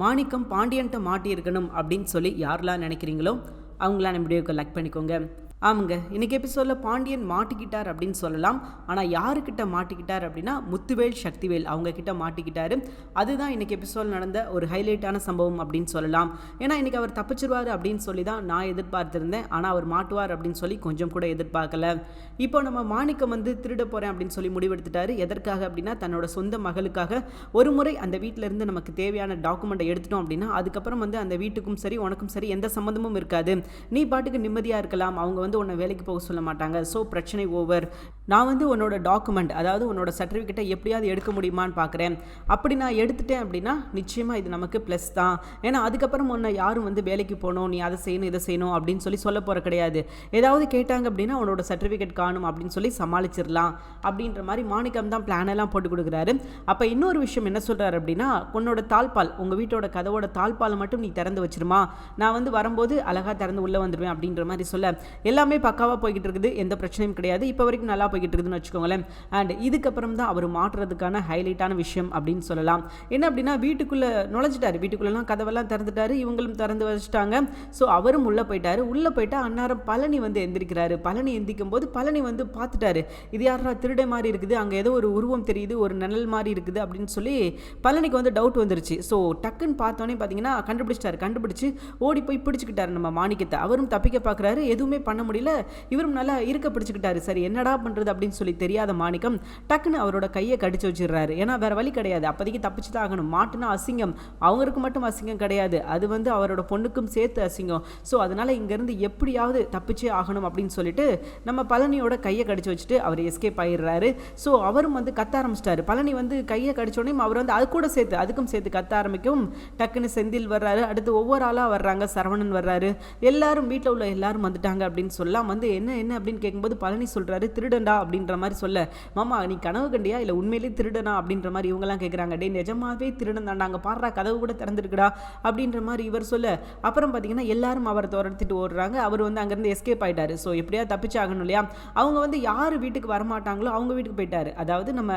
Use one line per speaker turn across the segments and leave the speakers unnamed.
மாணிக்கம் பாண்டியன்ட்ட மாட்டியிருக்கணும் அப்படின்னு சொல்லி யாரெல்லாம் நினைக்கிறீங்களோ அவங்களாம் நம்ம வீடியோக்கு லைக் பண்ணிக்கோங்க. ஆமாங்க. இன்றைக்கி எபிசோடில் பாண்டியன் மாட்டிக்கிட்டார் அப்படின்னு சொல்லலாம். ஆனால் யாருக்கிட்ட மாட்டிக்கிட்டார் அப்படின்னா முத்துவேல் சக்திவேல் அவங்க கிட்ட மாட்டிக்கிட்டாரு. அதுதான் இன்றைக்கி எபிசோட் நடந்த ஒரு ஹைலைட்டான சம்பவம் அப்படின்னு சொல்லலாம். ஏன்னா இன்றைக்கி அவர் தப்பிச்சிருவார் அப்படின்னு சொல்லி தான் நான் எதிர்பார்த்துருந்தேன். ஆனால் அவர் மாட்டுவார் அப்படின்னு சொல்லி கொஞ்சம் கூட எதிர்பார்க்கல. இப்போ நம்ம மாணிக்கம் வந்து திருட போகிறேன் அப்படின்னு சொல்லி முடிவெடுத்துட்டாரு. எதற்காக அப்படின்னா தன்னோட சொந்த மகளுக்காக ஒரு முறை அந்த வீட்டிலேருந்து நமக்கு தேவையான டாக்குமெண்ட்டை எடுத்துட்டோம் அப்படின்னா அதுக்கப்புறம் வந்து அந்த வீட்டுக்கும் சரி உனக்கும் சரி எந்த சம்மந்தமும் இருக்காது. நீ பாட்டுக்கு நிம்மதியாக இருக்கலாம். அவங்க வந்து உன்னை வேலைக்கு போக சொல்ல மாட்டாங்க. ஸோ பிரச்சனை ஓவர் நான் வந்து உன்னோட டாக்குமெண்ட் அதாவது உன்னோட சர்டிஃபிகேட்டை எப்படியாவது எடுக்க முடியுமான்னு பார்க்குறேன் அப்படி நான் எடுத்துட்டேன் அப்படின்னா நிச்சயமாக இது நமக்கு ப்ளஸ் தான். ஏன்னா அதுக்கப்புறம் உன்னை யாரும் வந்து வேலைக்கு போகணும் நீ அதை செய்யணும் இதை செய்யணும் அப்படின்னு சொல்லி சொல்ல போகிற கிடையாது. ஏதாவது கேட்டாங்க அப்படின்னா உன்னோட சர்டிஃபிகேட் காணும் அப்படின்னு சொல்லி சமாளிச்சிடலாம் அப்படின்ற மாதிரி மாணிக்கம் தான் பிளான் எல்லாம் போட்டு கொடுக்குறாரு. அப்போ இன்னொரு விஷயம் என்ன சொல்கிறாரு அப்படின்னா உன்னோட தாழ்பால் உங்கள் வீட்டோட கதவோட தாழ்பால் மட்டும் நீ திறந்து வச்சிருமா? நான் வந்து வரும்போது அழகாக திறந்து உள்ளே வந்துடுவேன் அப்படின்ற மாதிரி சொல்ல. எல்லா எல்லாமே பக்காவாக போய்கிட்டு இருக்குது. எந்த பிரச்சனையும் கிடையாது. இப்போ வரைக்கும் நல்லா போய்கிட்டு இருக்குதுன்னு வச்சுக்கோங்களேன். அண்ட் இதுக்கப்புறம் தான் அவர் மாற்றுறதுக்கான ஹைலைட்டான விஷயம் அப்படின்னு சொல்லலாம். என்ன அப்படின்னா வீட்டுக்குள்ளே நுழைஞ்சிட்டாரு. வீட்டுக்குள்ளெல்லாம் கதவெல்லாம் திறந்துட்டாரு. இவங்களும் திறந்து வச்சுட்டாங்க. ஸோ அவரும் உள்ளே போயிட்டாரு. உள்ளே போயிட்டா அன்னாரம் பழனி வந்து எந்திரிக்கிறாரு. பழனி எந்திக்கும் போது பழனி வந்து பார்த்துட்டாரு இது யாரா திருடை மாதிரி இருக்குது. அங்கே ஏதோ ஒரு உருவம் தெரியுது. ஒரு நிழல் மாதிரி இருக்குது அப்படின்னு சொல்லி பழனிக்கு வந்து டவுட் வந்துருச்சு. ஸோ டக்குன்னு பார்த்தோன்னே பார்த்தீங்கன்னா கண்டுபிடிச்சிட்டாரு. கண்டுபிடிச்சு ஓடி போய் பிடிச்சிக்கிட்டாரு நம்ம மாணிக்கத்தை. அவரும் தப்பிக்க பார்க்குறாரு எதுவுமே பண்ண முடியல. இவரும் நல்லா இருக்க பிடிச்சிக்கிட்டாரு. சரி என்னடா பண்ணுறது அப்படின்னு சொல்லி தெரியாத மாணிக்கம் டக்குன்னு அவரோட கையை கடிச்சு வச்சிடுறாரு. ஏன்னா வேறு வழி கிடையாது. அப்போதைக்கு தப்பிச்சு தான் ஆகணும். மாட்டுனா அசிங்கம். அவங்களுக்கு மட்டும் அசிங்கம் கிடையாது. அது வந்து அவரோட பொண்ணுக்கும் சேர்த்து அசிங்கம். ஸோ அதனால் இங்கேருந்து எப்படியாவது தப்பிச்சே ஆகணும் அப்படின்னு சொல்லிட்டு நம்ம பழனியோட கையை கடிச்சு வச்சுட்டு அவர் எஸ்கேப் ஆயிடுறாரு. ஸோ அவரும் வந்து கத்த ஆரம்பிச்சிட்டாரு. பழனி வந்து கையை கடிச்சோடனே அவர் வந்து அது கூட சேர்த்து அதுக்கும் சேர்த்து கத்த ஆரம்பிக்கும் டக்குன்னு செந்தில் வர்றாரு. அடுத்து ஒவ்வொரு ஆளாக வர்றாங்க. சரவணன் வர்றாரு. எல்லாரும் வீட்டில் உள்ள எல்லாரும் வந்துட்டாங்க அப்படின்னு சொல்லலாம் வந்து என்ன என்ன அப்படின்னு கேட்கும்போது பழனி சொல்கிறாரு திருடண்டா அப்படின்ற மாதிரி சொல்ல. மாமா நீ கனவு கண்டியா? இல்லை உண்மையிலேயே திருடனா அப்படின்ற மாதிரி இவங்கெல்லாம் கேட்குறாங்க டே நிஜமாவே திருடன் தாண்டா அங்கே பாடுறா கதவு கூட திறந்துருக்குடா அப்படின்ற மாதிரி இவர் சொல்ல. அப்புறம் பார்த்தீங்கன்னா எல்லாரும் அவரை துரத்திட்டு ஓடுறாங்க. அவர் வந்து அங்கேருந்து எஸ்கேப் ஆகிட்டார் ஸோ எப்படியா தப்பிச்சாகணும் இல்லையா? அவங்க வந்து யார் வீட்டுக்கு வரமாட்டாங்களோ அவங்க வீட்டுக்கு போயிட்டாரு. அதாவது நம்ம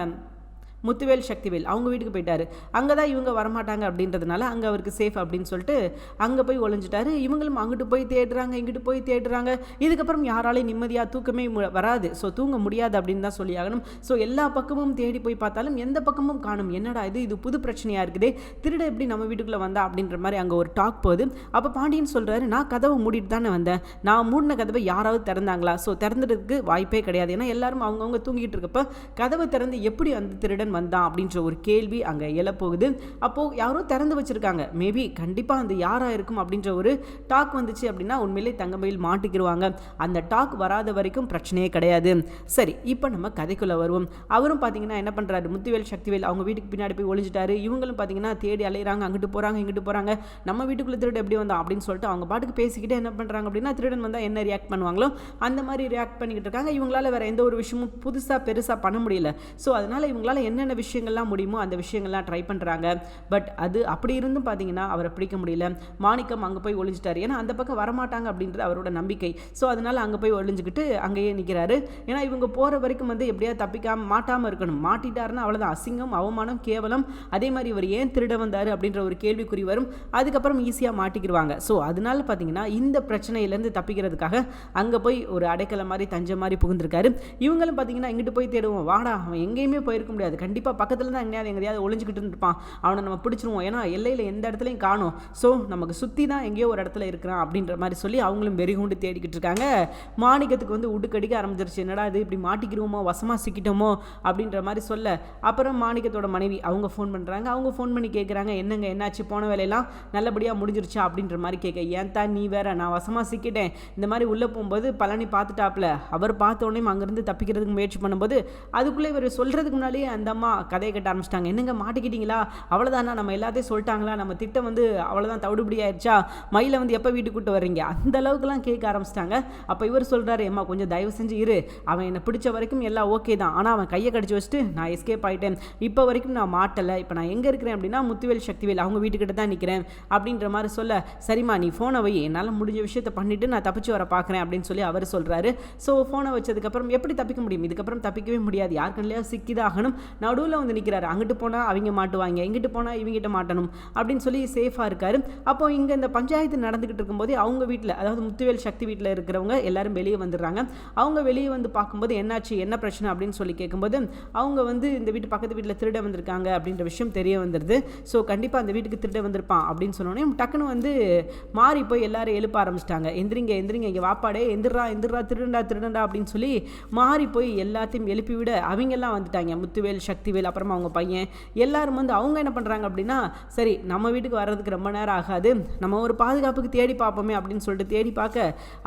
முத்துவேல் சக்திவேல் அவங்க வீட்டுக்கு போயிட்டாரு. அங்கே தான் இவங்க வரமாட்டாங்க அப்படின்றதுனால அங்கே அவருக்கு சேஃப் அப்படின்னு சொல்லிட்டு அங்கே போய் ஒளிஞ்சிட்டாரு. இவங்களும் அங்கிட்டு போய் தேடுறாங்க இங்கிட்டு போய் தேடுறாங்க. இதுக்கப்புறம் யாராலையும் நிம்மதியாக தூக்கமே மு- வராது. ஸோ தூங்க முடியாது அப்படின்னு தான் சொல்லி ஆகணும். ஸோ எல்லா பக்கமும் தேடி போய் பார்த்தாலும் எந்த பக்கமும் காணும். என்னடா இது? இது புது பிரச்சனையாக இருக்குதே. திருட எப்படி நம்ம வீட்டுக்குள்ளே வந்தா அப்படின்ற மாதிரி அங்கே ஒரு டாக் போகுது. அப்போ பாண்டியன் சொல்கிறாரு நான் கதவை மூடிட்டு தானே வந்தேன். நான் மூடின கதவை யாராவது திறந்தாங்களா? ஸோ திறந்துறதுக்கு வாய்ப்பே கிடையாது. ஏன்னா எல்லாரும் அவங்கவுங்க தூங்கிட்டு இருக்கப்ப கதவை திறந்து எப்படி அந்த திருடன் வந்தான் அப்படின்ற ஒரு கேள்வி அங்கே எழப்போகுது. அப்போது யாரோ திறந்து வச்சிருக்காங்க. மேபி கண்டிப்பாக அந்த யாராக இருக்கும் அப்படின்ற ஒரு டாக் வந்துச்சு அப்படின்னா உண்மையிலே தங்கமயில் மாட்டிக்கிடுவாங்க அந்த டாக் வராத வரைக்கும் பிரச்சனையே கிடையாது. சரி இப்போ நம்ம கதைக்குள்ளே வருவோம். அவரும் பார்த்தீங்கன்னா என்ன பண்ணுறாரு முத்துவேல் சக்திவேல் அவங்க வீட்டுக்கு பின்னாடி போய் ஒழிஞ்சிட்டாரு இவங்களும் பார்த்தீங்கன்னா தேடி அலையிறாங்க. அங்கிட்டு போகிறாங்க இங்கிட்டு போகிறாங்க நம்ம வீட்டுக்குள்ளே திருடு எப்படி வந்தோம் அப்படின்னு சொல்லிட்டு அவங்க பாட்டுக்கு பேசிக்கிட்டே என்ன பண்ணுறாங்க அப்படின்னா திருடன் வந்தால் என்ன ரியாக்ட் பண்ணுவாங்களோ அந்த மாதிரி ரியாக்ட் பண்ணிக்கிட்டு இருக்காங்க. இவங்களால வேறு எந்த ஒரு விஷயமும் புதுசாக பெருசாக பண்ண முடியல. ஸோ அதனால் இவங்களால என்னென்ன விஷயங்கள்லாம் முடியுமோ அந்த விஷயங்கள்லாம் ட்ரை பண்ணுறாங்க பட் அது அப்படி இருந்தும் பார்த்தீங்கன்னா அவரை பிடிக்க முடியல. மாணிக்கம் அங்கே போய் ஒளிஞ்சிட்டாரு. ஏன்னா அந்த பக்கம் வரமாட்டாங்க அப்படின்றது அவரோட நம்பிக்கை. ஸோ அதனால அங்கே போய் ஒளிஞ்சுக்கிட்டு அங்கேயே நிற்கிறாரு ஏன்னா இவங்க போகிற வரைக்கும் வந்து எப்படியாவது தப்பிக்காம மாட்டாமல் இருக்கணும். மாட்டிட்டாருன்னா அவ்வளோதான் அசிங்கம் அவமானம் கேவலம். அதே மாதிரி இவர் ஏன் திருட வந்தார் அப்படின்ற ஒரு கேள்விக்குறி வரும். அதுக்கப்புறம் ஈஸியாக மாட்டிக்கிடுவாங்க ஸோ அதனால பார்த்தீங்கன்னா இந்த பிரச்சனையிலேருந்து தப்பிக்கிறதுக்காக அங்கே போய் ஒரு அடைக்கலை மாதிரி தஞ்சம் மாதிரி புகுந்திருக்காரு. இவங்களும் பார்த்தீங்கன்னா இங்கிட்டு போய் தேடுவோம். வாடா அவன் எங்கேயுமே போயிருக்க முடியாது. கண்டிப்பாக கண்டிப்பாக பக்கத்தில் தான் எங்கேயாவது எங்கேயாவது ஒளிஞ்சிக்கிட்டு இருப்பான் அவனை நம்ம பிடிச்சிருவோம். ஏன்னா எல்லையில் எந்த இடத்துலையும் காணும். ஸோ நமக்கு சுற்றி தான் எங்கேயோ ஒரு இடத்துல இருக்கிறான் அப்படின்ற மாதிரி சொல்லி அவங்களும் வெறிகுண்டு தேடிக்கிட்டு இருக்காங்க. மாணிக்கத்துக்கு வந்து உடுக்கடிக்க ஆரம்பிச்சிருச்சு. என்னடா இது இப்படி மாட்டிக்கிறோமோ வசமாக சிக்கிட்டோமோ அப்படின்ற மாதிரி சொல்ல. அப்புறம் மாணிக்கத்தோட மனைவி அவங்க ஃபோன் பண்ணுறாங்க அவங்க ஃபோன் பண்ணி கேட்குறாங்க என்னங்க என்னாச்சு? போன வேலையெல்லாம் நல்லபடியாக முடிஞ்சிருச்சா? அப்படின்ற மாதிரி கேட்க ஏன் தான் நீ வேற? நான் வசமாக சிக்கிட்டேன். இந்த மாதிரி உள்ளே போகும்போது பழனி பார்த்துட்டாப்ல. அவர் பார்த்த உடனே அங்கேருந்து தப்பிக்கிறதுக்கு முயற்சி பண்ணும்போது அதுக்குள்ளே இவர் சொல்கிறதுக்கு முன்னாலேயே அந்த அம்மா கதையை கட்ட ஆரம்பிச்சிட்டாங்க. என்னங்க மாட்டிக்கிட்டீங்களா? அவ்வளோதானா நம்ம எல்லாத்தையும் சொல்லிட்டாங்களா? நம்ம திட்டம் வந்து அவ்வளோதான் தவிடுபடி ஆயிடுச்சா? மயிலை வந்து எப்போ வீட்டுக்கு கூட்டு வர்றீங்க? அந்த அளவுக்குலாம் கேட்க ஆரம்பிச்சிட்டாங்க. அப்போ இவர் சொல்கிறாரு ஏம்மா கொஞ்சம் தயவு செஞ்சு இரு. அவன் என்னை பிடிச்ச வரைக்கும் எல்லாம் ஓகே தான். ஆனால் அவன் கையை கடிச்சு வச்சுட்டு நான் எஸ்கேப் ஆகிட்டேன் இப்போ வரைக்கும் நான் மாட்டலை. இப்போ நான் எங்கே இருக்கிறேன் அப்படின்னா முத்துவேல் சக்திவேல் அவங்க வீட்டுக்கிட்ட தான் நிற்கிறேன் அப்படின்ற மாதிரி சொல்ல சரிம்மா நீ ஃபோனை வை. என்னால் முடிஞ்ச விஷயத்தை பண்ணிவிட்டு நான் தப்பிச்சு வர பார்க்குறேன் அப்படின்னு சொல்லி அவர் சொல்கிறாரு ஸோ ஃபோனை வச்சதுக்கப்புறம் எப்படி தப்பிக்க முடியும்? இதுக்கப்புறம் தப்பிக்கவே முடியாது. யாருக்குள்ளேயா சிக்கிதான் நடுவில் வந்து நிற்கிறாரு அங்கிட்டு போனால் அவங்க மாட்டுவாங்க இங்கிட்டு போனால் இவங்ககிட்ட மாட்டணும் அப்படின்னு சொல்லி சேஃபாக இருக்கார். அப்போ இங்கே இந்த பஞ்சாயத்து நடந்துக்கிட்டு இருக்கும்போது அவங்க வீட்டில் அதாவது முத்துவேல் சக்தி வீட்டில் இருக்கிறவங்க எல்லாரும் வெளியே வந்துடுறாங்க. அவங்க வெளியே வந்து பார்க்கும்போது என்னாச்சு என்ன பிரச்சனை அப்படின்னு சொல்லி கேட்கும்போது அவங்க வந்து இந்த வீட்டு பக்கத்து வீட்டில் திருட வந்திருக்காங்க அப்படின்ற விஷயம் தெரிய வந்துடுது. ஸோ கண்டிப்பாக அந்த வீட்டுக்கு திருட வந்திருப்பான் அப்படின்னு சொன்னோடனே டக்குன்னு வந்து மாறி போய் எல்லாரும் எழுப்ப ஆரம்பிச்சிட்டாங்க. எந்திரிங்க எந்திரிங்க இங்கே வாப்பாடே எந்திரா எந்திரா திருடா திருடண்டா அப்படின்னு சொல்லி மாறி போய் எல்லாத்தையும் எழுப்பி விட அவங்கெல்லாம் வந்துட்டாங்க. முத்துவேல் சக்தி சக்திவேல் அப்புறமா அவங்க பையன் எல்லாரும் வந்து அவங்க என்ன பண்ணுறாங்க அப்படின்னா சரி நம்ம வீட்டுக்கு வர்றதுக்கு ரொம்ப நேரம் ஆகாது நம்ம ஒரு பாதுகாப்புக்கு தேடி பார்ப்போமே அப்படின்னு சொல்லிட்டு தேடி பார்க்க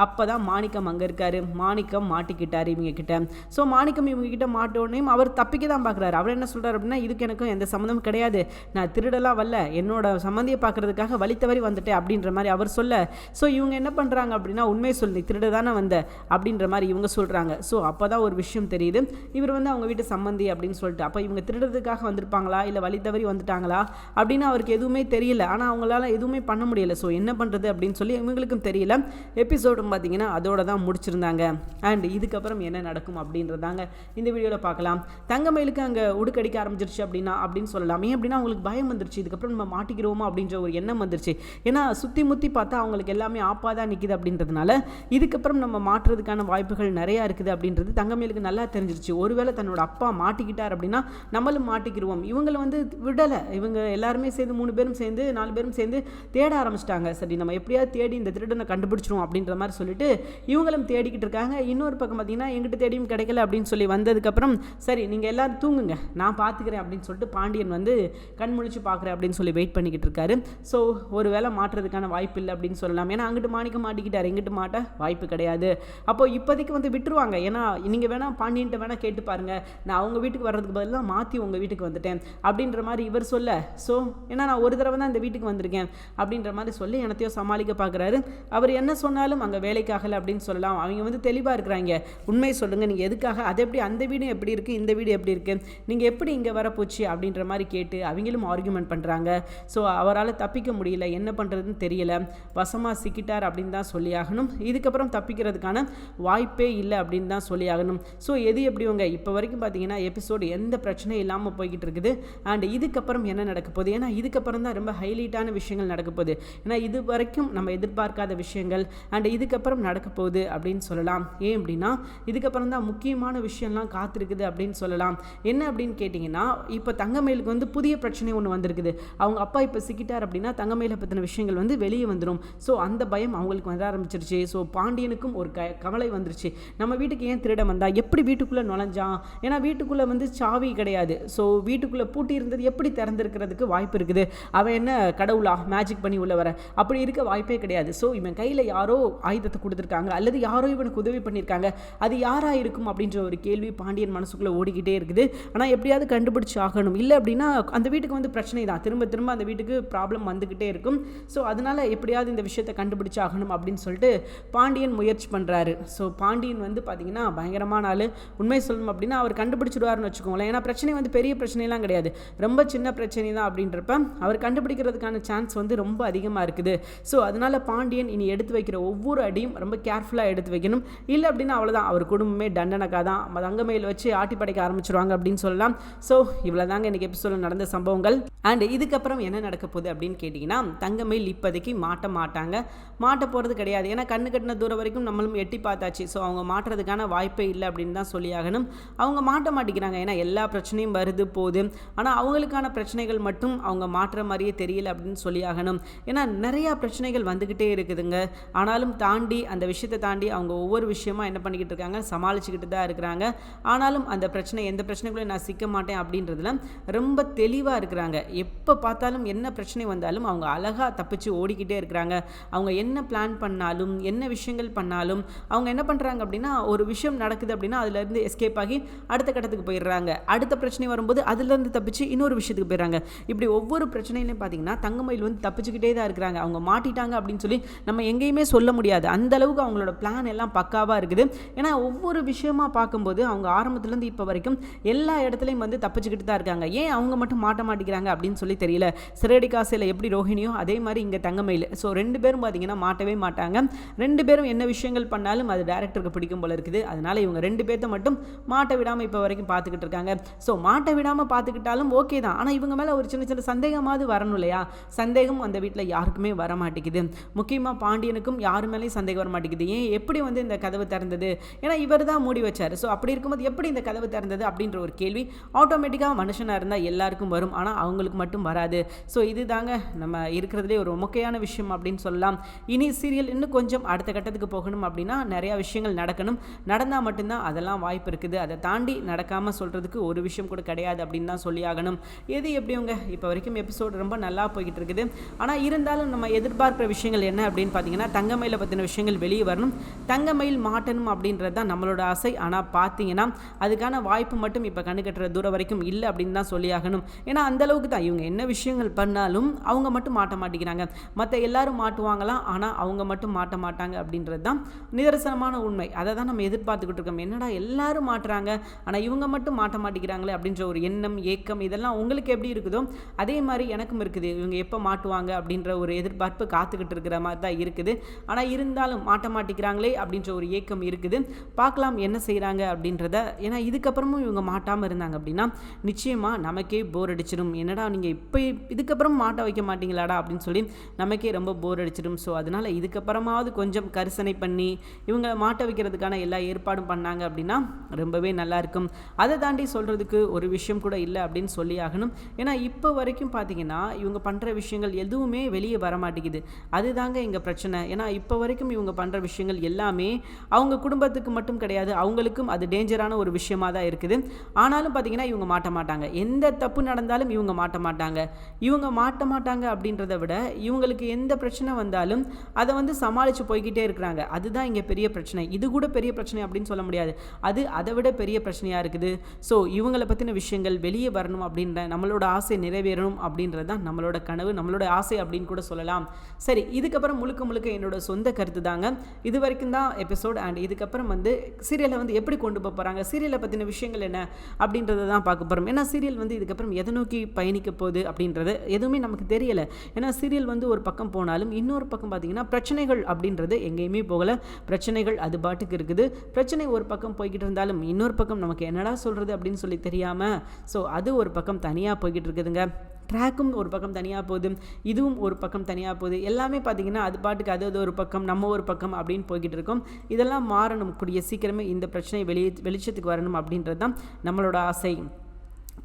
அப்போ தான் மாணிக்கம் அங்கே இருக்கார். மாணிக்கம் மாட்டிக்கிட்டார் இவங்க கிட்ட. ஸோ மாணிக்கம் இவங்க கிட்ட மாட்டோடனையும் அவர் தப்பிக்க தான் பார்க்குறாரு. அவர் என்ன சொல்கிறார் அப்படின்னா இதுக்கு எனக்கும் எந்த சம்மந்தமும் கிடையாது. நான் திருடலாம் வரல. என்னோட சம்மந்தியை பார்க்கறதுக்காக வழி தவறி வந்துட்டேன் அப்படின்ற மாதிரி அவர் சொல்ல ஸோ இவங்க என்ன பண்ணுறாங்க அப்படின்னா உண்மை சொல்லி திருட தானே வந்த? அப்படின்ற மாதிரி இவங்க சொல்கிறாங்க ஸோ அப்போ தான் ஒரு விஷயம் தெரியுது. இவர் வந்து அவங்க வீட்டு சம்மந்தி அப்படின்னு சொல்லிட்டு அப்போ இவங்க திருடுறதுக்காக வந்திருப்பாங்களா? இல்லை வழி தவறி வந்துட்டாங்களா? அப்படின்னு அவருக்கு எதுவுமே தெரியல. ஆனால் அவங்களால எதுவுமே பண்ண முடியல. ஸோ என்ன பண்ணுறது அப்படின்னு சொல்லி இவங்களுக்கும் தெரியல. எபிசோடும் பார்த்தீங்கன்னா அதோட தான் முடிச்சிருந்தாங்க. அண்ட் இதுக்கப்புறம் என்ன நடக்கும் அப்படின்றதாங்க இந்த வீடியோவில் பார்க்கலாம் தங்கமயிலுக்கு அங்கே உடுக்கடிக்க ஆரம்பிச்சிருச்சு அப்படின்னா அப்படின்னு சொல்லலாம். ஏன் அப்படின்னா அவங்களுக்கு பயம் வந்துருச்சு. இதுக்கப்புறம் நம்ம மாட்டிக்கிறோமா அப்படின்ற ஒரு எண்ணம் வந்துருச்சு. ஏன்னா சுற்றி முற்றி பார்த்தா அவங்களுக்கு எல்லாமே ஆப்பாக தான் நிற்கிது அப்படின்றதுனால இதுக்கப்புறம் நம்ம மாற்றுறதுக்கான வாய்ப்புகள் நிறையா இருக்குது அப்படின்றது தங்கமயிலுக்கு நல்லா தெரிஞ்சிருச்சு. ஒருவேளை தன்னோட அப்பா மாட்டிக்கிட்டார் அப்படின்னா நம்மளும் மாட்டிக்கிடுவோம் இவங்களை வந்து விடலை. இவங்க எல்லாருமே சேர்ந்து மூணு பேரும் சேர்ந்து நாலு பேரும் சேர்ந்து தேட ஆரம்பிச்சிட்டாங்க. சரி நம்ம எப்படியாவது தேடி இந்த திருடனை கண்டுபிடிச்சிரும் அப்படின்ற மாதிரி சொல்லிட்டு இவங்களும் தேடிக்கிட்டு இருக்காங்க. இன்னொரு பக்கம் பார்த்தீங்கன்னா எங்கிட்ட தேடியும் கிடைக்கல அப்படின்னு சொல்லி வந்ததுக்கப்புறம் சரி நீங்கள் எல்லோரும் தூங்குங்க. நான் பார்த்துக்கிறேன் அப்படின்னு சொல்லிட்டு பாண்டியன் வந்து கண் முழிச்சு பார்க்குறேன் அப்படின்னு சொல்லி வெயிட் பண்ணிக்கிட்டு இருக்காரு. ஸோ ஒரு வேளை மாற்றுறதுக்கான வாய்ப்பு இல்லை அப்படின்னு சொல்லலாம். ஏன்னா அங்கிட்டு மாணிக்க மாட்டிக்கிட்டார். எங்கிட்டு மாட்ட வாய்ப்பு கிடையாது. அப்போ இப்போதைக்கு வந்து விட்டுருவாங்க. ஏன்னா நீங்கள் வேணால் பாண்டியன்ட்ட வேணால் கேட்டு பாருங்கள் நான் அவங்க வீட்டுக்கு வர்றதுக்கு பதிலாக மாற்றி உங்கள் வீட்டுக்கு வந்துட்டேன். அப்படின்ற மாதிரி இவர் சொல்ல ஸோ ஏன்னா நான் ஒரு தடவை தான் இந்த வீட்டுக்கு வந்திருக்கேன். அப்படின்ற மாதிரி சொல்லி எனத்தையும் சமாளிக்க பார்க்குறாரு அவர் என்ன சொன்னாலும் அங்கே வேலைக்காகலை அப்படின்னு சொல்லலாம். அவங்க வந்து தெளிவாக இருக்கிறாங்க. உண்மை சொல்லுங்கள் நீங்கள் எதுக்காக அது எப்படி அந்த வீடு எப்படி இருக்குது இந்த வீடு எப்படி இருக்குது நீங்கள் எப்படி இங்கே வரப்போச்சு அப்படின்ற மாதிரி கேட்டு அவங்களும் ஆர்குமெண்ட் பண்ணுறாங்க ஸோ அவரால் தப்பிக்க முடியல. என்ன பண்ணுறதுன்னு தெரியல. வசமாக சிக்கிட்டார் அப்படின்னு தான் சொல்லியாகணும் இதுக்கப்புறம் தப்பிக்கிறதுக்கான வாய்ப்பே இல்லை அப்படின்னு தான் சொல்லியாகணும் ஸோ எது எப்படி உங்க இப்போ வரைக்கும் பார்த்தீங்கன்னா எபிசோடு எந்த பிரச்சனை இல்லாமல் போய்கிட்டு இருக்குது அண்ட் இதுக்கப்புறம் என்ன நடக்க போகுது? ஏன்னா இதுக்கப்புறம் தான் ரொம்ப ஹைலைட்டான விஷயங்கள் நடக்க போகுது. ஏன்னா இது வரைக்கும் நம்ம எதிர்பார்க்காத விஷயங்கள் அண்ட் இதுக்கப்புறம் நடக்க போகுது அப்படின்னு சொல்லலாம். ஏன் அப்படின்னா இதுக்கப்புறம் தான் முக்கியமான விஷயம்லாம் காத்திருக்குது அப்படின்னு சொல்லலாம். என்ன அப்படின்னு கேட்டிங்கன்னா இப்போ தங்கமயிலுக்கு வந்து புதிய பிரச்சனை ஒன்று வந்திருக்குது. அவங்க அப்பா இப்போ சிக்கிட்டார் அப்படின்னா தங்கமயிலை பற்றின விஷயங்கள் வந்து வெளியே வந்துடும் ஸோ அந்த பயம் அவங்களுக்கு வர ஆரம்பிச்சிருச்சு. ஸோ பாண்டியனுக்கும் ஒரு க கவலை வந்துருச்சு. நம்ம வீட்டுக்கு ஏன் திருட வந்தா? எப்படி வீட்டுக்குள்ளே நுழைஞ்சான்? ஏன்னா வீட்டுக்குள்ளே வந்து சாவி கிடையாது. ஸோ வீட்டுக்குள்ளே பூட்டி இருந்தது எப்படி திறந்துருக்கிறதுக்கு வாய்ப்பு இருக்குது? அவன் என்ன கடவுளா? மேஜிக் பண்ணி உள்ள வர. அப்படி இருக்க வாய்ப்பே கிடையாது. ஸோ இவன் கையில் யாரோ ஆயுதத்தை கொடுத்துருக்காங்க. அல்லது யாரோ இவனுக்கு உதவி பண்ணியிருக்காங்க. அது யாரா இருக்கும் அப்படின்ற ஒரு கேள்வி பாண்டியன் மனசுக்குள்ளே ஓடிக்கிட்டே இருக்குது. ஆனால் எப்படியாவது கண்டுபிடிச்சு ஆகணும். இல்லை அப்படின்னா அந்த வீட்டுக்கு வந்து பிரச்சனை தான். திரும்ப திரும்ப அந்த வீட்டுக்கு ப்ராப்ளம் வந்துக்கிட்டே இருக்கும். ஸோ அதனால எப்படியாவது இந்த விஷயத்தை கண்டுபிடிச்சி ஆகணும் அப்படின்னு சொல்லிட்டு பாண்டியன் முயற்சி பண்ணுறாரு ஸோ பாண்டியன் வந்து பார்த்தீங்கன்னா பயங்கரமான ஆள். உண்மை சொல்லணும் அப்படின்னா அவர் கண்டுபிடிச்சிடுவார்னு வச்சுக்கோங்களேன். ஏன்னா பிரச்சனை வந்து பெரிய பிரச்சனைலாம் கிடையாது. ரொம்ப சின்ன பிரச்சனை தான் அப்படின்றப்ப அவர் கண்டுபிடிக்கிறதுக்கான சான்ஸ் வந்து ரொம்ப அதிகமாக இருக்குது. ஸோ அதனால் பாண்டியன் இனி எடுத்து வைக்கிற ஒவ்வொரு அடியும் ரொம்ப கேர்ஃபுல்லாக எடுத்து வைக்கணும். இல்லை அப்படின்னா அவ்வளோதான் அவர் குடும்பமே தண்டனக்காக தான் தங்கமையில் வச்சு ஆட்டி படைக்க ஆரம்பிச்சிருவாங்க அப்படின்னு சொல்லலாம். ஸோ இவ்வளோ தாங்க இன்றைக்கி எபிசோடில் நடந்த சம்பவங்கள். அண்ட் இதுக்கப்புறம் என்ன நடக்க போகுது அப்படின்னு கேட்டிங்கன்னா தங்கமயில் இப்போதைக்கு மாட்ட மாட்டாங்க. மாட்ட போகிறது கிடையாது. ஏன்னா கண்ணு கட்டின தூரம் வரைக்கும் நம்மளும் எட்டி பார்த்தாச்சு. ஸோ அவங்க மாட்டுறதுக்கான வாய்ப்பே இல்லை அப்படின்னு தான் சொல்லியாகணும் அவங்க மாட்ட மாட்டேங்கிறாங்க ஏன்னா எல்லா பிரச்சனையும் வருது போகுது. ஆனால் அவங்களுக்கான பிரச்சனைகள் மட்டும் அவங்க மாற்றுற மாதிரியே தெரியல அப்படின்னு சொல்லி ஆகணும். ஏன்னா நிறையா பிரச்சனைகள் வந்துக்கிட்டே இருக்குதுங்க. ஆனாலும் தாண்டி அந்த விஷயத்தை தாண்டி அவங்க ஒவ்வொரு விஷயமா என்ன பண்ணிக்கிட்டு இருக்காங்க? சமாளிச்சுக்கிட்டு தான் இருக்கிறாங்க. ஆனாலும் அந்த பிரச்சனை எந்த பிரச்சனைக்குள்ளே நான் சிக்க மாட்டேன் அப்படின்றதுல ரொம்ப தெளிவாக இருக்கிறாங்க. எப்போ பார்த்தாலும் என்ன பிரச்சனை வந்தாலும் அவங்க அழகாக தப்பிச்சு ஓடிக்கிட்டே இருக்கிறாங்க. அவங்க என்ன பிளான் பண்ணாலும் என்ன விஷயங்கள் பண்ணாலும் அவங்க என்ன பண்ணுறாங்க அப்படின்னா ஒரு விஷயம் நடக்குது அப்படின்னா அதுலேருந்து எஸ்கேப் ஆகி அடுத்த கட்டத்துக்கு போயிடுறாங்க. அடுத்த பிரச்சனை வரும்போது அதுலேருந்து தப்பிச்சு இன்னொரு விஷயத்துக்கு போயிடுறாங்க இப்படி ஒவ்வொரு பிரச்சனையிலையும் பார்த்தீங்கன்னா தங்கமயில் வந்து தப்பிச்சுக்கிட்டே தான் இருக்கிறாங்க. அவங்க மாட்டிட்டாங்க அப்படின்னு சொல்லி நம்ம எங்கேயுமே சொல்ல முடியாது. அந்த அளவுக்கு அவங்களோட பிளான் எல்லாம் பக்காவாக இருக்குது. ஏன்னா ஒவ்வொரு விஷயமா பார்க்கும்போது அவங்க ஆரம்பத்துலேருந்து இப்போ வரைக்கும் எல்லா இடத்துலையும் வந்து தப்பிச்சுக்கிட்டு தான் இருக்காங்க. ஏன் அவங்க மட்டும் மாட்ட மாட்டேங்கிறாங்க அப்படின்னு சொல்லி தெரியல. சிறடி காசில் எப்படி ரோஹிணியோ அதே மாதிரி இங்கே தங்கமயில். ஸோ ரெண்டு பேரும் பார்த்தீங்கன்னா மாட்டவே மாட்டாங்க. ரெண்டு பேரும் என்ன விஷயங்கள் பண்ணாலும் அது டேரக்டருக்கு பிடிக்கும் போல இருக்குது. அதனால இவங்க ரெண்டு பேர்த்த மட்டும் மாட்ட விடாமல் இப்போ வரைக்கும் பார்த்துக்கிட்டு இருக்காங்க. ஸோ மாட்டை விடாமல் பார்த்துக்கிட்டாலும் ஓகே தான். ஆனால் இவங்க மேலே ஒரு சின்ன சின்ன சந்தேகமாவது வரணும் இல்லையா? சந்தேகம் அந்த வீட்டில் யாருக்குமே வர மாட்டேங்குது முக்கியமாக பாண்டியனுக்கும் யாரு மேலேயும் சந்தேகம் வர மாட்டேங்குது ஏன்? எப்படி வந்து இந்த கதவு திறந்தது? ஏன்னா இவர் தான் மூடி வச்சார். ஸோ அப்படி இருக்கும்போது எப்படி இந்த கதவு திறந்தது அப்படின்ற ஒரு கேள்வி ஆட்டோமேட்டிக்காக மனுஷனாக இருந்தால் எல்லாருக்கும் வரும். ஆனால் அவங்களுக்கு மட்டும் வராது. ஸோ இது தாங்க நம்ம இருக்கிறதுலே ஒரு முக்கியமான விஷயம் அப்படின்னு சொல்லலாம். இனி சீரியல் இன்னும் கொஞ்சம் அடுத்த கட்டத்துக்கு போகணும் அப்படின்னா நிறையா விஷயங்கள் நடக்கணும். நடந்தால் மட்டும்தான் அதெல்லாம் வாய்ப்பு இருக்குது. அதை தாண்டி நடக்காமல் சொல்கிறதுக்கு ஒரு ஒரு விஷயம் கூட கிடையாது அப்படின்னு தான் சொல்லி ஆகணும். எது எப்படிங்க இப்போ வரைக்கும் எபிசோடு ரொம்ப நல்லா போய்கிட்டு இருக்குது ஆனால் இருந்தாலும் நம்ம எதிர்பார்க்குற விஷயங்கள் என்ன அப்படின்னு பார்த்தீங்கன்னா தங்கமயில பற்றின விஷயங்கள் வெளியே வரணும். தங்கமயில் மாட்டணும் அப்படின்றது தான் நம்மளோட ஆசை. ஆனால் பார்த்தீங்கன்னா அதுக்கான வாய்ப்பு மட்டும் இப்போ கண்ணு கட்டுற தூரம் வரைக்கும் இல்லை அப்படின்னு தான் சொல்லி ஆகணும். ஏன்னா அந்தளவுக்கு தான். இவங்க என்ன விஷயங்கள் பண்ணாலும் அவங்க மட்டும் மாட்ட மாட்டேங்கிறாங்க. மற்ற எல்லாரும் மாட்டுவாங்களாம் ஆனால் அவங்க மட்டும் மாட்ட மாட்டாங்க அப்படின்றது தான் நிதர்சனமான உண்மை. அதை தான் நம்ம எதிர்பார்த்துக்கிட்டு இருக்கோம். என்னடா எல்லாரும் மாட்டுறாங்க. ஆனால் இவங்க மட்டும் மாட்ட மாட்டேங்கிறாங்க. மாட்டிக்கிறாங்களே அப்படின்ற ஒரு எண்ணம் ஏக்கம் இதெல்லாம் உங்களுக்கு எப்படி இருக்குதோ அதே மாதிரி எனக்கும் இருக்குது. இவங்க எப்போ மாட்டுவாங்க அப்படின்ற ஒரு எதிர்பார்ப்பு காத்துக்கிட்டு இருக்கிற மாதிரி தான் இருக்குது. ஆனால் இருந்தாலும் மாட்ட மாட்டேங்கிறாங்களே அப்படின்ற ஒரு ஏக்கம் இருக்குது. பார்க்கலாம் என்ன செய்கிறாங்க அப்படின்றத. ஏன்னா இதுக்கப்புறமும் இவங்க மாட்டாமல் இருந்தாங்க அப்படின்னா நிச்சயமாக நமக்கே போர் அடிச்சிடும். என்னடா நீங்கள் இப்போ இதுக்கப்புறம் மாட்ட வைக்க மாட்டீங்களாடா அப்படின்னு சொல்லி நமக்கே ரொம்ப போர் அடிச்சிடும். ஸோ அதனால் இதுக்கப்புறமாவது கொஞ்சம் கரிசனை பண்ணி இவங்க மாட்ட வைக்கிறதுக்கான எல்லா ஏற்பாடும் பண்ணாங்க அப்படின்னா ரொம்பவே நல்லாயிருக்கும் அதை தாண்டி சொல்கிறதுக்கு ஒரு விஷயம் கூட இல்லை அப்படின்னு சொல்லி ஆகணும். ஏன்னா இப்போ வரைக்கும் பார்த்தீங்கன்னா இவங்க பண்ணுற விஷயங்கள் எதுவுமே வெளியே வர மாட்டேங்குது அதுதாங்க எங்கள் பிரச்சனை. ஏன்னா இப்போ வரைக்கும் இவங்க பண்ணுற விஷயங்கள் எல்லாமே அவங்க குடும்பத்துக்கு மட்டும் கிடையாது. அவங்களுக்கும் அது டேஞ்சரான ஒரு விஷயமாக தான் இருக்குது. ஆனாலும் பார்த்தீங்கன்னா இவங்க மாட்ட மாட்டாங்க. எந்த தப்பு நடந்தாலும் இவங்க மாட்ட மாட்டாங்க. இவங்க மாட்ட மாட்டாங்க அப்படின்றத விட இவங்களுக்கு எந்த பிரச்சனை வந்தாலும் அதை வந்து சமாளித்து போய்கிட்டே இருக்கிறாங்க. அதுதான் இங்கே பெரிய பிரச்சனை. இது கூட பெரிய பிரச்சனை அப்படின்னு சொல்ல முடியாது. அது அதை விட பெரிய பிரச்சனையாக இருக்குது. ஸோ இவங்களை பற்றின விஷயங்கள் வெளியே வரணும் அப்படின்ற நம்மளோட ஆசை நிறைவேறணும் அப்படின்றது தான் நம்மளோட கனவு நம்மளோட ஆசை அப்படின்னு கூட சொல்லலாம். சரி இதுக்கப்புறம் முழுக்க முழுக்க என்னோட சொந்த கருத்து தாங்க. இது வரைக்கும் தான் எபிசோட் அண்ட் இதுக்கப்புறம் வந்து சீரியலை வந்து எப்படி கொண்டு போக போகிறாங்க சீரியலை பற்றின விஷயங்கள் என்ன அப்படின்றத தான் பார்க்க போகிறோம் ஏன்னா சீரியல் வந்து இதுக்கப்புறம் எதை நோக்கி பயணிக்க போகுது அப்படின்றது எதுவுமே நமக்கு தெரியலை. ஏன்னா சீரியல் வந்து ஒரு பக்கம் போனாலும் இன்னொரு பக்கம் பார்த்தீங்கன்னா பிரச்சனைகள் அப்படின்றது எங்கேயுமே போகலை. பிரச்சனைகள் அது பாட்டுக்கு இருக்குது. பிரச்சனை ஒரு பக்கம் போய்கிட்டு இருந்தாலும் இன்னொரு பக்கம் நமக்கு என்னடா சொல்கிறது அப்படின்னு சொல்லி தெரியாமல் ஸோ அது ஒரு பக்கம் தனியாக போய்கிட்டு இருக்குதுங்க ட்ராக்கும் ஒரு பக்கம் தனியாக போகுது. இதுவும் ஒரு பக்கம் தனியாக போகுது. எல்லாமே பார்த்திங்கன்னா அது பாட்டுக்கு அது அது ஒரு பக்கம் நம்ம ஒரு பக்கம் அப்படின்னு போய்கிட்டு இருக்கோம் இதெல்லாம் மாறணும். கூடிய சீக்கிரமே இந்த பிரச்சனை வெளியே வெளிச்சத்துக்கு வரணும் அப்படின்றது தான் நம்மளோட ஆசை.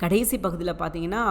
கடைசி பகுதியில் பார்த்தீங்கன்னா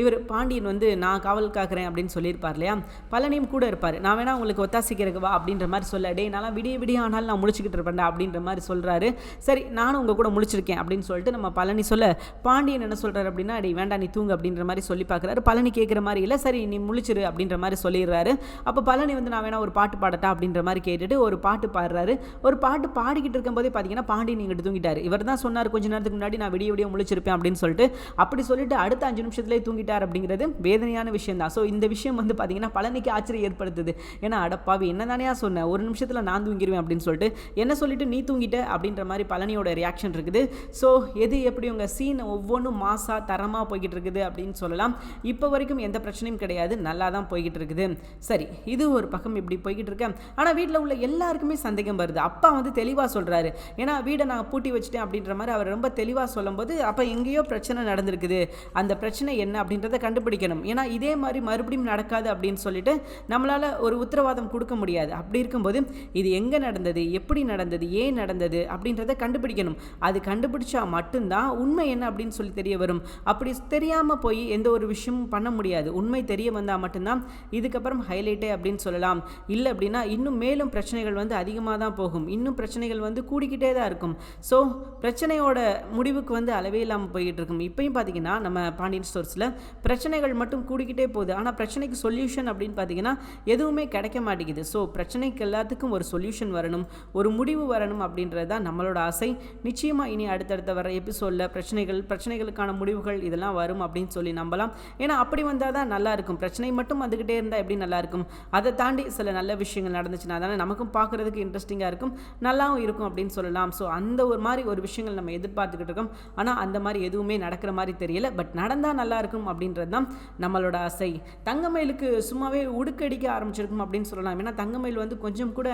இவர் பாண்டியன் வந்து நான் காவல் காக்கிறேன் அப்படின்னு சொல்லியிருப்பார் இல்லையா? பழனியும் கூட இருப்பார். நான் வேணா உங்களுக்கு ஒத்தாசிக்கிறதுக்கு வா அப்படின்ற மாதிரி சொல்ல டே நல்லா விடிய விடிய ஆனாலும் நான் முழிச்சிக்கிட்டு இருப்பேன்டா அப்படின்ற மாதிரி சொல்கிறாரு சரி நானும் உங்கள் கூட முழிச்சிருக்கேன் அப்படின்னு சொல்லிட்டு நம்ம பழனி சொல்ல பாண்டியன் என்ன சொல்கிறார் அப்படின்னா டே வேண்டாம் நீ தூங்கு அப்படின்ற மாதிரி சொல்லி பார்க்குறாரு பழனி கேட்குற மாதிரி இல்லை சரி நீ முழிச்சிரு அப்படின்ற மாதிரி சொல்லிடுறாரு. அப்போ பழனி வந்து நான் வேணா ஒரு பாட்டு பாடட்டா அப்படின்ற மாதிரி கேட்டுட்டு ஒரு பாட்டு பாடுறாரு. ஒரு பாட்டு பாடிக்கிட்டு இருக்கும்போதே பார்த்தீங்கன்னா பாண்டியன் இங்கிட்டு தூங்கிட்டார். இவர் தான் சொன்னார் கொஞ்ச நேரத்துக்கு முன்னாடி நான் விடிய விடிய முழிச்சிருப்பேன் அப்படின்னு சொல்லிட்டு அப்படி சொல்லிட்டு அடுத்த அஞ்சு நிமிஷத்துலேயே தூங்கிட்டார் அப்படிங்கிறது வேதனையான விஷயம் தான் ஸோ இந்த விஷயம் வந்து பார்த்தீங்கன்னா பழனிக்கு ஆச்சரியம் ஏற்படுத்துது. ஏன்னா அடப்பாவி என்ன தானே சொன்னேன் ஒரு நிமிஷத்தில் நான் தூங்கிடுவேன் அப்படின்னு சொல்லிட்டு என்ன சொல்லிட்டு நீ தூங்கிட்ட? அப்படின்ற மாதிரி பழனியோட ரியாக்ஷன் இருக்குது. ஸோ எது எப்படி உங்கள் சீன் ஒவ்வொன்றும் மாசாக தரமாக போய்கிட்டு இருக்குது அப்படின்னு சொல்லலாம். இப்போ வரைக்கும் எந்த பிரச்சனையும் கிடையாது. நல்லா தான் போய்கிட்டு இருக்குது. சரி இது ஒரு பக்கம் இப்படி போய்கிட்டு இருக்கேன் ஆனால் வீட்டில் உள்ள எல்லாருக்குமே சந்தேகம் வருது. அப்பா வந்து தெளிவாக சொல்கிறாரு ஏன்னா வீடை நான் பூட்டி வச்சுட்டேன் அப்படின்ற மாதிரி அவர் ரொம்ப தெளிவாக சொல்லும்போது அப்போ எங்கேயோ பிரச்சனை நடந்திருக்குது அந்த பிரச்சனை என்ன அப்படின்றத கண்டுபிடிக்கணும். ஏன்னா இதே மாதிரி மறுபடியும் நடக்காது அப்படின்னு சொல்லிட்டு நம்மளால் ஒரு உத்தரவாதம் கொடுக்க முடியாது. அப்படி இருக்கும்போது இது எங்கே நடந்தது எப்படி நடந்தது ஏன் நடந்தது அப்படின்றத கண்டுபிடிக்கணும். அது கண்டுபிடிச்சா மட்டும்தான் உண்மை என்ன அப்படின்னு சொல்லி தெரிய வரும். அப்படி தெரியாமல் போய் எந்த ஒரு விஷயமும் பண்ண முடியாது. உண்மை தெரிய வந்தால் மட்டும்தான் இதுக்கப்புறம் ஹைலைட்டே அப்படின்னு சொல்லலாம். இல்லை அப்படின்னா இன்னும் மேலும் பிரச்சனைகள் வந்து அதிகமாக தான் போகும். இன்னும் பிரச்சனைகள் வந்து கூடிக்கிட்டே தான் இருக்கும். ஸோ பிரச்சனையோட முடிவுக்கு வந்து அளவே இல்லாமல் போய்கிட்டு இருக்கும். இப்போயும் பார்த்தீங்கன்னா நம்ம பாண்டியன் ஸ்டோர்ஸில் பிரச்சனைகள் மட்டும் கூடிக்கிட்டே போகுது. ஆனால் பிரச்சனைக்கு சொல்யூஷன் அப்படின்னு பார்த்தீங்கன்னா எதுவுமே கிடைக்க மாட்டேங்குது. ஸோ பிரச்சனைக்கு எல்லாத்துக்கும் ஒரு சொல்யூஷன் வரணும் ஒரு முடிவு வரணும் அப்படின்றது தான் நம்மளோட ஆசை. நிச்சயமாக இனி அடுத்தடுத்த வர எபிசோடில் பிரச்சனைகள் பிரச்சனைகளுக்கான முடிவுகள் இதெல்லாம் வரும் அப்படின்னு சொல்லி நம்பலாம். ஏன்னா அப்படி வந்தால் தான் நல்லா இருக்கும். பிரச்சனை மட்டும் வந்துக்கிட்டே இருந்தால் எப்படி நல்லா இருக்கும்? அதை தாண்டி சில நல்ல விஷயங்கள் நடந்துச்சுன்னா தானே நமக்கும் பார்க்குறதுக்கு இன்ட்ரெஸ்டிங்காக இருக்கும். நல்லாவும் இருக்கும் அப்படின்னு சொல்லலாம். ஸோ அந்த ஒரு மாதிரி ஒரு விஷயங்கள் நம்ம எதிர்பார்த்துக்கிட்டு இருக்கோம். ஆனால் அந்த மாதிரி எதுவுமே நடக்கிற மாதிரி தெரியல பட் நடந்தால் நல்லா இருக்கும் அப்படின்றது தான் நம்மளோட ஆசை. தங்கமயிலுக்கு சும்மாவே உடுக்கடிக்க ஆரம்பிச்சிருக்கும் அப்படின்னு சொல்லலாம். ஏன்னா தங்கமயில் வந்து கொஞ்சம் கூட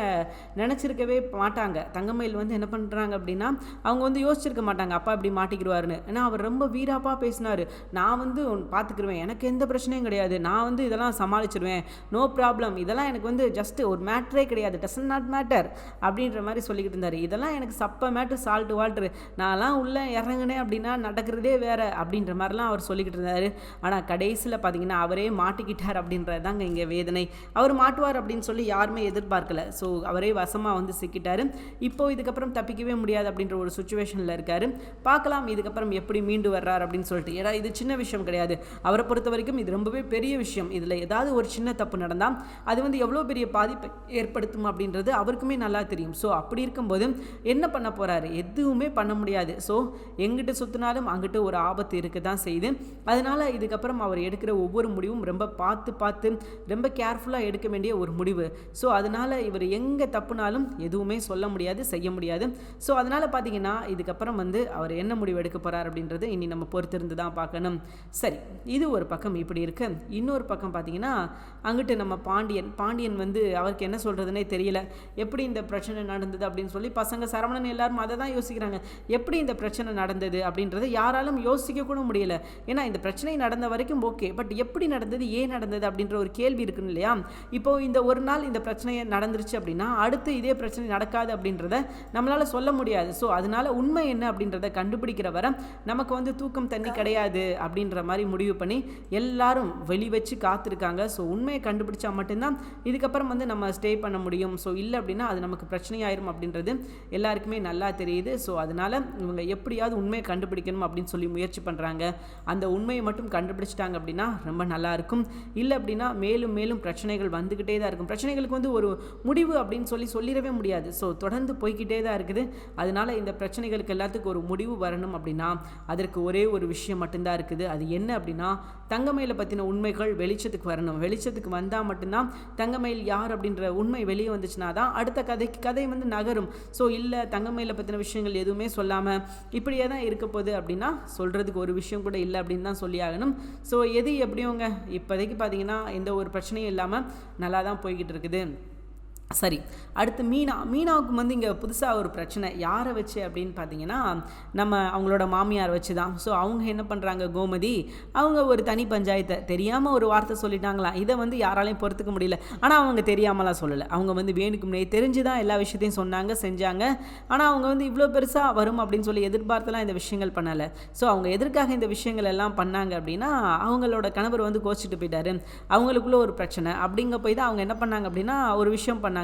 நினச்சிருக்கவே மாட்டாங்க. தங்கமயில் வந்து என்ன பண்ணுறாங்க அப்படின்னா அவங்க வந்து யோசிச்சிருக்க மாட்டாங்க அப்பா இப்படி மாட்டிக்கிடுவாருன்னு. ஏன்னா அவர் ரொம்ப வீராப்பாக பேசினார். நான் வந்து பார்த்துக்கிருவேன் எனக்கு எந்த பிரச்சனையும் கிடையாது. நான் வந்து இதெல்லாம் சமாளிச்சிருவேன். நோ ப்ராப்ளம் இதெல்லாம் எனக்கு வந்து ஜஸ்ட் ஒரு மேட்ரே கிடையாது. டசன் நாட் மேட்டர் அப்படின்ற மாதிரி சொல்லிக்கிட்டு இருந்தார். இதெல்லாம் எனக்கு சப்ப மேட்ரு சால்ட்டு வால்ட்ரு நான்லாம் உள்ளே இறங்குனேன் அப்படின்னா நடக்கிறதே வேற அப்படின்ற மாதிரிலாம் அவர் சொல்லிக்கிட்டு இருந்தார். ஆனால் கடைசியில் பார்த்தீங்கன்னா அவரே மாட்டிக்கிட்டார் அப்படின்றது தாங்க இங்கே வேதனை. அவர் மாட்டுவார் அப்படின்னு சொல்லி யாருமே எதிர்பார்க்கல. ஸோ அவரே வசமாக வந்து சிக்கிட்டார். இப்போ இதுக்கப்புறம் தப்பிக்கவே முடியாது அப்படின்ற ஒரு சுச்சுவேஷனில் இருக்கார். பார்க்கலாம் இதுக்கப்புறம் எப்படி மீண்டு வர்றார் அப்படின்னு சொல்லிட்டு. ஏன்னா இது சின்ன விஷயம் கிடையாது. அவரை பொறுத்த வரைக்கும் இது ரொம்பவே பெரிய விஷயம். இதில் ஏதாவது ஒரு சின்ன தப்பு நடந்தால் அது வந்து எவ்வளோ பெரிய பாதிப்பை ஏற்படுத்தும் அப்படின்றது அவருக்குமே நல்லா தெரியும். ஸோ அப்படி இருக்கும்போது என்ன பண்ண போகிறாரு எதுவுமே பண்ண முடியாது. ஸோ எங்கிட்ட சுற்றினாலும் அங்கிட்ட ஒரு ஆபத்து இருக்க தான் செய்யுது. அதனால் இதுக்கப்புறம் அவர் எடுக்கிற ஒவ்வொரு முடிவும் ரொம்ப பார்த்து பார்த்து ரொம்ப கேர்ஃபுல்லாக எடுக்க வேண்டிய ஒரு முடிவு. ஸோ அதனால் இவர் எங்கே தப்புனாலும் எதுவுமே சொல்ல முடியாது செய்ய முடியாது. ஸோ அதனால் பார்த்தீங்கன்னா இதுக்கப்புறம் வந்து அவர் என்ன முடிவு எடுக்க போகிறார் அப்படின்றது இனி நம்ம பொறுத்திருந்து தான் பார்க்கணும். சரி இது ஒரு பக்கம் இப்படி இருக்கு. இன்னொரு பக்கம் பார்த்தீங்கன்னா அங்கிட்டு நம்ம பாண்டியன் பாண்டியன் வந்து அவருக்கு என்ன சொல்கிறதுனே தெரியல. எப்படி இந்த பிரச்சனை நடந்தது அப்படின்னு சொல்லி பசங்க சரவணன் எல்லாரும் அதை தான் யோசிக்கிறாங்க. எப்படி இந்த பிரச்சனை நடந்தது அப்படின்றத யாராலும் யோசிக்க கூட முடியல. ஏன்னா இந்த பிரச்சனை நடந்த வரைக்கும் ஓகே. பட் எப்படி நடந்தது ஏன் நடந்தது அப்படின்ற ஒரு கேள்வி இருக்குன்னு இல்லையா? இப்போ இந்த ஒரு நாள் இந்த பிரச்சனை நடந்துருச்சு அப்படின்னா அடுத்து இதே பிரச்சனை நடக்காது அப்படின்றத நம்மளால சொல்ல முடியாது. ஸோ அதனால உண்மை என்ன அப்படின்றத கண்டுபிடிக்கிற வர நமக்கு வந்து தூக்கம் தண்ணி கிடையாது அப்படின்ற மாதிரி முடிவு பண்ணி எல்லாரும் வெளி வச்சு காத்திருக்காங்க. ஸோ உண்மையை கண்டுபிடிச்சா மட்டும்தான் இதுக்கப்புறம் வந்து நம்ம ஸ்டே பண்ண முடியும். ஸோ இல்லை அப்படின்னா அது நமக்கு பிரச்சனையாயிரும் அப்படின்றது எல்லாருக்குமே நல்லா தெரியுது. ஸோ அதனால இவங்க எப்படியாவது உண்மையை கண்டுபிடிக்கணும் அப்படின்னு சொல்லி முயற்சி பண்ணுறாங்க அந்த உண்மையை மட்டும் கண்டுபிடிச்சிட்டாங்க அப்படின்னா ரொம்ப நல்லா இருக்கும். இல்லை அப்படின்னா மேலும் மேலும் பிரச்சனைகள் வந்துக்கிட்டே தான் இருக்கும். பிரச்சனைகளுக்கு வந்து ஒரு முடிவு அப்படின்னு சொல்லி சொல்லிடவே முடியாது. ஸோ தொடர்ந்து போய்கிட்டே தான் இருக்குது. அதனால இந்த பிரச்சனைகளுக்கு எல்லாத்துக்கும் ஒரு முடிவு வரணும் அப்படின்னா அதற்கு ஒரே ஒரு விஷயம் மட்டும்தான் இருக்குது. அது என்ன அப்படின்னா தங்கமயிலை பற்றின உண்மைகள் வெளிச்சத்துக்கு வரணும். வெளிச்சத்துக்கு வந்தால் மட்டும்தான் தங்கமயில் யார் அப்படின்ற உண்மை வெளியே வந்துச்சுன்னா தான் அடுத்த கதைக்கு கதை வந்து நகரும். ஸோ இல்லை தங்கமயிலை பற்றின விஷயங்கள் எதுவுமே சொல்லாமல் இப்படியே தான் இருக்க போகுது அப்படின்னா சொல்கிறதுக்கு ஒரு விஷயம் கூட இல்லை அப்படின்னு தான் சொல்லி ஆகணும். ஸோ எது எப்படியோங்க? இப்போதைக்கு பார்த்தீங்கன்னா எந்த ஒரு பிரச்சனையும் இல்லாமல் நல்லா தான் போய்கிட்டு இருக்குது. சரி அடுத்து மீனா. மீனாவுக்கு வந்து இங்கே புதுசாக ஒரு பிரச்சனை. யாரை வச்சு அப்படின்னு பார்த்தீங்கன்னா நம்ம அவங்களோட மாமியார் வச்சு தான் ஸோ அவங்க என்ன பண்ணுறாங்க கோமதி? அவங்க ஒரு தனி பஞ்சாயத்தை. தெரியாமல் ஒரு வார்த்தை சொல்லிட்டாங்களாம் இதை வந்து யாராலையும் பொறுத்துக்க முடியல. ஆனால் அவங்க தெரியாமலாம் சொல்லலை. அவங்க வந்து வேணுக்கு முன்னே தெரிஞ்சு தான் எல்லா விஷயத்தையும் சொன்னாங்க செஞ்சாங்க. ஆனால் அவங்க வந்து இவ்வளோ பெருசாக வரும் அப்படின்னு சொல்லி எதிர்பார்த்தெல்லாம் இந்த விஷயங்கள் பண்ணலை. ஸோ அவங்க எதற்காக இந்த விஷயங்கள் எல்லாம் பண்ணாங்க அப்படின்னா அவங்களோட கணவர் வந்து கோச்சிட்டு போயிட்டாரு. அவங்களுக்குள்ள ஒரு பிரச்சனை. அப்படிங்க போய் தான் அவங்க என்ன பண்ணாங்க அப்படின்னா ஒரு விஷயம் பண்ணாங்க.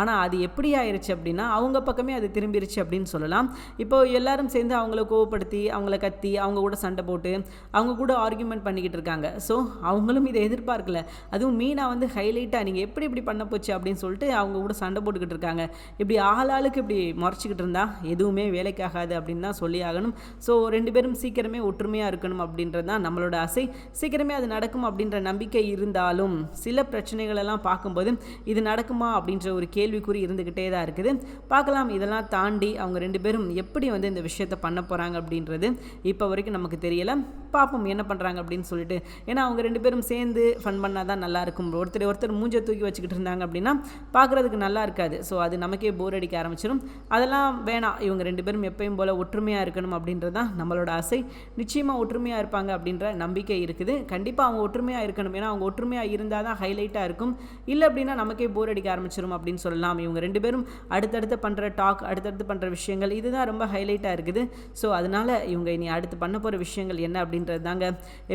ஆனால் அது எப்படி ஆயிடுச்சு அப்படின்னா அவங்க பக்கமே அது திரும்பிடுச்சு அப்படின்னு சொல்லலாம். இப்போ எல்லாரும் சேர்ந்து அவங்கள கோவப்படுத்தி அவங்கள கத்தி அவங்க கூட சண்டை போட்டு அவங்க கூட ஆர்கியூமெண்ட் பண்ணிக்கிட்டு இருக்காங்க. ஸோ அவங்களும் இதை எதிர்பார்க்கல. அதுவும் மீனா வந்து ஹைலைட்டாக நீங்கள் எப்படி இப்படி பண்ண போச்சு? அப்படின்னு சொல்லிட்டு அவங்க கூட சண்டை போட்டுக்கிட்டு இருக்காங்க. இப்படி ஆளாளுக்கு இப்படி முறைச்சிக்கிட்டு இருந்தா எதுவுமே வேலைக்காகாது அப்படின்னு தான் சொல்லி ஆகணும். ஸோ ரெண்டு பேரும் சீக்கிரமே ஒற்றுமையாக இருக்கணும் அப்படின்றது தான் நம்மளோட ஆசை. சீக்கிரமே அது நடக்கும் அப்படின்ற நம்பிக்கை இருந்தாலும் சில பிரச்சனைகளெல்லாம் பார்க்கும்போது இது நடக்குமா? அப்படின்னு அப்படின்ற ஒரு கேள்விக்குறி இருந்துக்கிட்டே தான் இருக்குது. பார்க்கலாம் இதெல்லாம் தாண்டி அவங்க ரெண்டு பேரும் எப்படி வந்து இந்த விஷயத்த பண்ண போகிறாங்க அப்படின்றது இப்போ வரைக்கும் நமக்கு தெரியலை. பார்ப்போம் என்ன பண்ணுறாங்க அப்படின்னு சொல்லிட்டு. ஏன்னா அவங்க ரெண்டு பேரும் சேர்ந்து ஃபன் பண்ணால் தான் நல்லா இருக்கும். ஒருத்தர் ஒருத்தர் மூஞ்சை தூக்கி வச்சுக்கிட்டு இருந்தாங்க அப்படின்னா பார்க்குறதுக்கு நல்லா இருக்காது. ஸோ அது நமக்கே போர் அடிக்க ஆரம்பிச்சிடும் அதெல்லாம் வேணாம். இவங்க ரெண்டு பேரும் எப்பயும் போல் ஒற்றுமையாக இருக்கணும் அப்படின்றது தான் நம்மளோட ஆசை. நிச்சயமாக ஒற்றுமையாக இருப்பாங்க அப்படின்ற நம்பிக்கை இருக்குது. கண்டிப்பாக அவங்க ஒற்றுமையாக இருக்கணும். ஏன்னா அவங்க ஒற்றுமையாக இருந்தால் தான் ஹைலைட்டாக இருக்கும். இல்லை அப்படின்னா நமக்கே போர் அடிக்க ஆரம்பிச்சிடும் அப்படின்னு சொல்லலாம். இவங்க ரெண்டு பேரும் அடுத்தடுத்து பண்ணுற டாக் அடுத்தடுத்து பண்ணுற விஷயங்கள் இதுதான் ரொம்ப ஹைலைட்டாக இருக்குது. ஸோ அதனால் இவங்க இனி அடுத்து பண்ண போகிற விஷயங்கள் என்ன அப்படின்றது தாங்க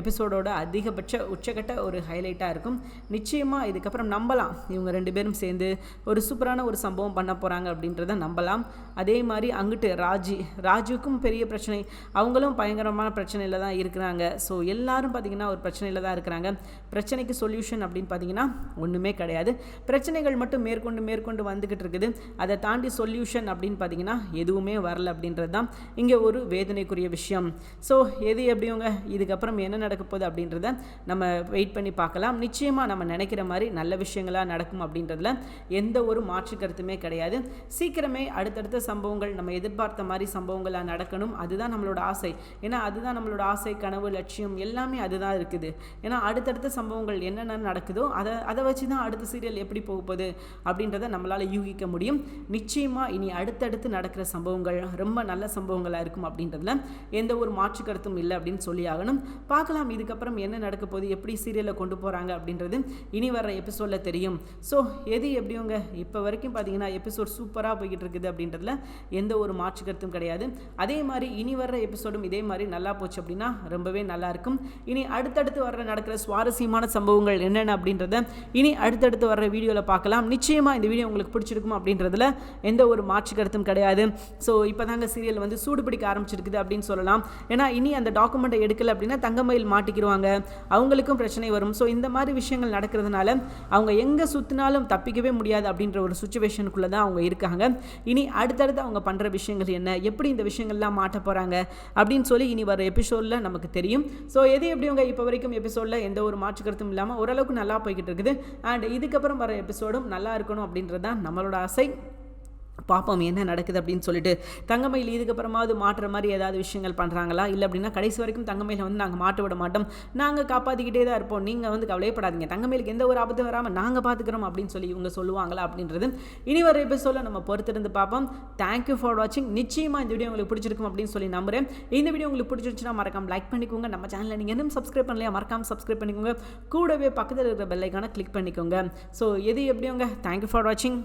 எபிசோடோட அதிகபட்ச உச்சகட்ட ஒரு ஹைலைட்டாக இருக்கும். நிச்சயமாக இதுக்கப்புறம் நம்பலாம். இவங்க ரெண்டு பேரும் சேர்ந்து ஒரு சூப்பரான ஒரு சம்பவம் பண்ண போகிறாங்க அப்படின்றத நம்பலாம். அதே மாதிரி அங்கிட்டு ராஜி ராஜுக்கும் பெரிய பிரச்சனை. அவங்களும் பயங்கரமான பிரச்சனையில் தான் இருக்கிறாங்க. ஸோ எல்லாரும் பார்த்திங்கன்னா ஒரு பிரச்சனையில் தான் இருக்கிறாங்க. பிரச்சனைக்கு சொல்யூஷன் அப்படின்னு பார்த்தீங்கன்னா ஒன்றுமே கிடையாது. பிரச்சனைகள் மட்டும் மேற்கொண்டு மேற்கொண்டு வந்துக்கிட்டு இருக்குது. அதை தாண்டி சொல்யூஷன் அப்படின்னு பார்த்தீங்கன்னா எதுவுமே வரல அப்படின்றது தான் இங்கே ஒரு வேதனைக்குரிய விஷயம். ஸோ எது எப்படியோங்க? இதுக்கப்புறம் என்ன நடக்க போகுது அப்படின்றத நம்ம வெயிட் பண்ணி பார்க்கலாம். நிச்சயமாக நம்ம நினைக்கிற மாதிரி நல்ல விஷயங்களாக நடக்கும் அப்படின்றதுல எந்த ஒரு மாற்று கருத்துமே கிடையாது. சீக்கிரமே அடுத்தடுத்த சம்பவங்கள் நம்ம எதிர்பார்த்த மாதிரி சம்பவங்களாக நடக்கணும் அதுதான் நம்மளோட ஆசை. ஏன்னா அதுதான் நம்மளோட ஆசை கனவு லட்சியம் எல்லாமே அதுதான் இருக்குது. ஏன்னா அடுத்தடுத்த சம்பவங்கள் என்னென்ன நடக்குதோ அதை அதை வச்சு தான் அடுத்த சீரியல் எப்படி போகுது அப்படின்றத நம்மளால் யூகிக்க முடியும். நிச்சயமாக இனி அடுத்தடுத்து நடக்கிற சம்பவங்கள் ரொம்ப நல்ல சம்பவங்களாக இருக்கும் அப்படின்றதுல எந்த ஒரு மாற்று கருத்தும் இல்லை அப்படின்னு சொல்லி ஆகணும். பார்க்கலாம் இதுக்கப்புறம் என்ன நடக்க போகுது எப்படி சீரியலில் கொண்டு போகிறாங்க அப்படின்றது இனி வர எபிசோடில் தெரியும். ஸோ எது எப்படியோங்க? இப்போ வரைக்கும் பார்த்தீங்கன்னா எபிசோட் சூப்பராக போய்கிட்டு இருக்குது அப்படின்றதுல எந்த ஒரு மாற்று கருத்தும் கிடையாது. அதே மாதிரி இனி வர்ற எபிசோடும் இதே மாதிரி நல்லா போச்சு அப்படின்னா ரொம்பவே நல்லா இருக்கும். இனி அடுத்தடுத்து வர்ற நடக்கிற சுவாரஸ்யமான சம்பவங்கள் என்னென்ன அப்படின்றத இனி அடுத்தடுத்து வர்ற வீடியோவில் பார்க்கலாம். நிச்சயமாக இந்த வீடியோ உங்களுக்கு பிடிச்சிருக்கும் அப்படின்றதுல எந்த ஒரு மாற்று கருத்தும் கிடையாது. ஸோ இப்போ தாங்க சீரியல் வந்து சூடு பிடிக்க ஆரம்பிச்சிருக்குது அப்படின்னு சொல்லலாம். ஏன்னா இனி அந்த டாக்குமெண்ட்டை எடுக்கல அப்படின்னா தங்கமயில் மாட்டிக்கிடுவாங்க அவங்களுக்கும் பிரச்சனை வரும். ஸோ இந்த மாதிரி விஷயங்கள் நடக்கிறதுனால அவங்க எங்கே சுற்றினாலும் தப்பிக்கவே முடியாது அப்படின்ற ஒரு சுச்சுவேஷனுக்குள்ளே தான் அவங்க இருக்காங்க. இனி அடுத்த அடுத்தடுத்து அவங்க பண்ணுற விஷயங்கள் என்ன? எப்படி இந்த விஷயங்கள்லாம் மாட்ட போகிறாங்க அப்படின்னு சொல்லி இனி வர எபிசோடில் நமக்கு தெரியும். ஸோ எது எப்படி அவங்க இப்போ வரைக்கும் எபிசோடில் எந்த ஒரு மாற்று கருத்தும் இல்லாமல் ஓரளவுக்கு நல்லா போய்கிட்டு இருக்குது. அண்ட் இதுக்கப்புறம் வர எபிசோடும் நல்லா இருக்கணும் அப்படின்றது தான் நம்மளோட ஆசை. பார்ப்போம் என்ன நடக்குது அப்படின்னு சொல்லிட்டு. தங்கமயில் இதுக்கப்புறமாவது மாற்றுற மாதிரி ஏதாவது விஷயங்கள் பண்ணுறாங்களா இல்லை அப்படின்னா கடைசி வரைக்கும் தங்கமயில வந்து நாங்கள் மாட்ட விட மாட்டோம். நாங்கள் காப்பாற்றிக்கிட்டே தான் இருப்போம். நீங்கள் வந்து கவலையப்படாதீங்க. தங்கமயிலுக்கு எந்த ஒரு ஆபத்தும் வராமல் நாங்கள் பார்த்துக்கிறோம் அப்படின்னு சொல்லி இவங்க சொல்லுவாங்களா அப்படின்றது இனி வர எபிசோட நம்ம பொறுத்திருந்து பார்ப்போம் தேங்க்யூ ஃபார் வாட்சிங் நிச்சயமாக இந்த வீடியோ உங்களுக்கு பிடிச்சிருக்கும் அப்படின்னு சொல்லி நம்புகிறேன் இந்த வீடியோ உங்களுக்கு பிடிச்சிருச்சுன்னா மறக்காம லைக் பண்ணிக்கோங்க. நம்ம சேனலில் நீங்கள் இன்னும் சப்ஸ்கிரைப் பண்ணலையா மறக்காம சப்ஸ்கிரைப் பண்ணிக்கோங்க. கூடவே பக்கத்தில் இருக்கிற பெல்லைக்கான கிளிக் பண்ணிக்கோங்க. ஸோ எது எப்படியோங்க? தேங்க்யூ ஃபார் வாட்சிங்